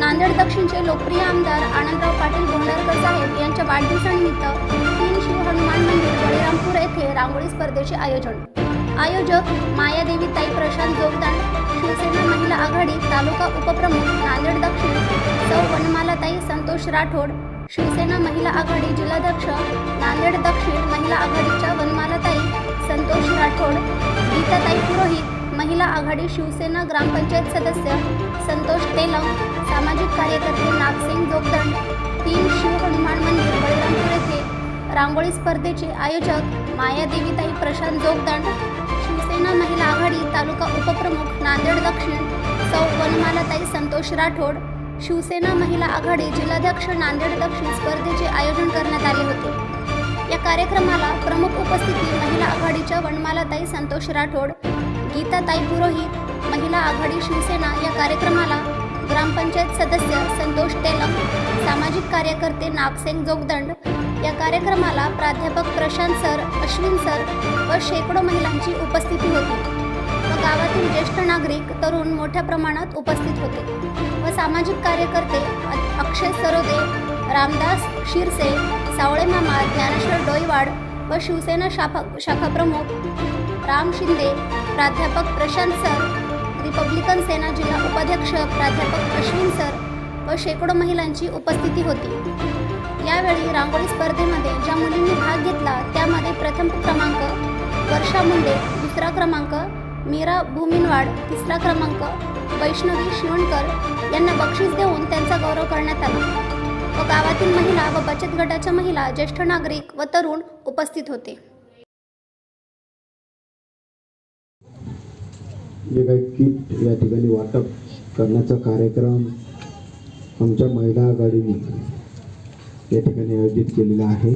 नांदेड दक्षिणचे लोकप्रिय आमदार आनंदराव पाटील भोंडारकर साहेब यांच्या वाढदिवसानिमित्त तीन शिव हनुमान मंदिर बळीरामपूर येथे रांगोळी स्पर्धेचे आयोजन. आयोजक मायादेवी ताई प्रशांत जोगदान शिवसेना महिला आघाडी तालुका उपप्रमुख नांदेड दक्षिण सौ वनमालाताई संतोष राठोड शिवसेना महिला आघाडी जिल्हाध्यक्ष नांदेड दक्षिण महिला आघाडीच्या वनमालाताई संतोष राठोड गीताताई पुरोहित महिला आघाडी शिवसेना ग्रामपंचायत सदस्य संतोष तेलंग सामाजिक कार्यकर्ते नागसिंग जोगदंड तीन शिव हनुमान मंदिर बळीरामपूर येथे रांगोळी स्पर्धेचे आयोजक मायादेवीताई प्रशांत जोगदंड शिवसेना महिला आघाडी तालुका उपप्रमुख नांदेड दक्षिण सौ वनमालाताई संतोष राठोड शिवसेना महिला आघाडी जिल्हाध्यक्ष नांदेड दक्षिण स्पर्धेचे आयोजन करण्यात आले होते. या कार्यक्रमाला प्रमुख उपस्थिती महिला आघाडीच्या वनमालाताई संतोष राठोड गीताताई पुरोहित महिला आघाडी शिवसेना या कार्यक्रमाला संतोष तेलम सामाजिक कार्यकर्ते नागसेन जोगदंड या कार्यक्रमाला प्राध्यापक प्रशांत सर अश्विन सर व शेकडो महिलांची उपस्थिती होती. व गावातील ज्येष्ठ नागरिक तरुण मोठ्या प्रमाणात उपस्थित होते. व सामाजिक कार्यकर्ते अक्षय सरोदे रामदास शिरसे सावळे मामा ज्ञानेश्वर डोईवाड व शिवसेना शाखा शाखाप्रमुख राम शिंदे प्राध्यापक प्रशांत सर रिपब्लिकन सेना जिल्हा उपाध्यक्ष प्राध्यापक अश्विन सर व शेकडो महिलांची उपस्थिती होती. यावेळी रांगोळी स्पर्धेमध्ये ज्या मुलींनी भाग घेतला त्यामध्ये प्रथम क्रमांक वर्षा मुंडे दुसरा क्रमांक मीरा भूमिनवाड तिसरा क्रमांक वैष्णवी शिवणकर यांना बक्षीस देऊन त्यांचा गौरव करण्यात आला. व गावातील महिला व बचत गटाच्या महिला ज्येष्ठ नागरिक व तरुण उपस्थित होते. जे काही किट या ठिकाणी वाटप करण्याचा कार्यक्रम आमच्या महिला आघाडीने या ठिकाणी आयोजित केलेला आहे.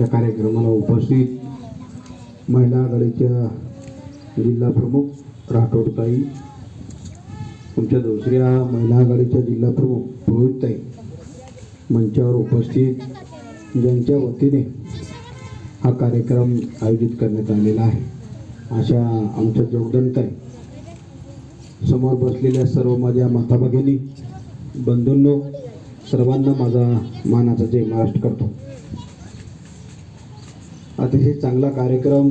या कार्यक्रमाला उपस्थित महिला आघाडीच्या जिल्हा प्रमुख राठोडताई तुमच्या दुसऱ्या महिला आघाडीच्या जिल्हा प्रमुख पुरोहितताई मंचावर उपस्थित ज्यांच्या वतीने हा कार्यक्रम आयोजित करण्यात आलेला आहे. अशा आमच्या जोगदंताई समोर बसलेल्या सर्व माझ्या माता भगिनी बंधूंनो सर्वांना माझा मानाचा जय महाराष्ट्र करतो. अतिशय चांगला कार्यक्रम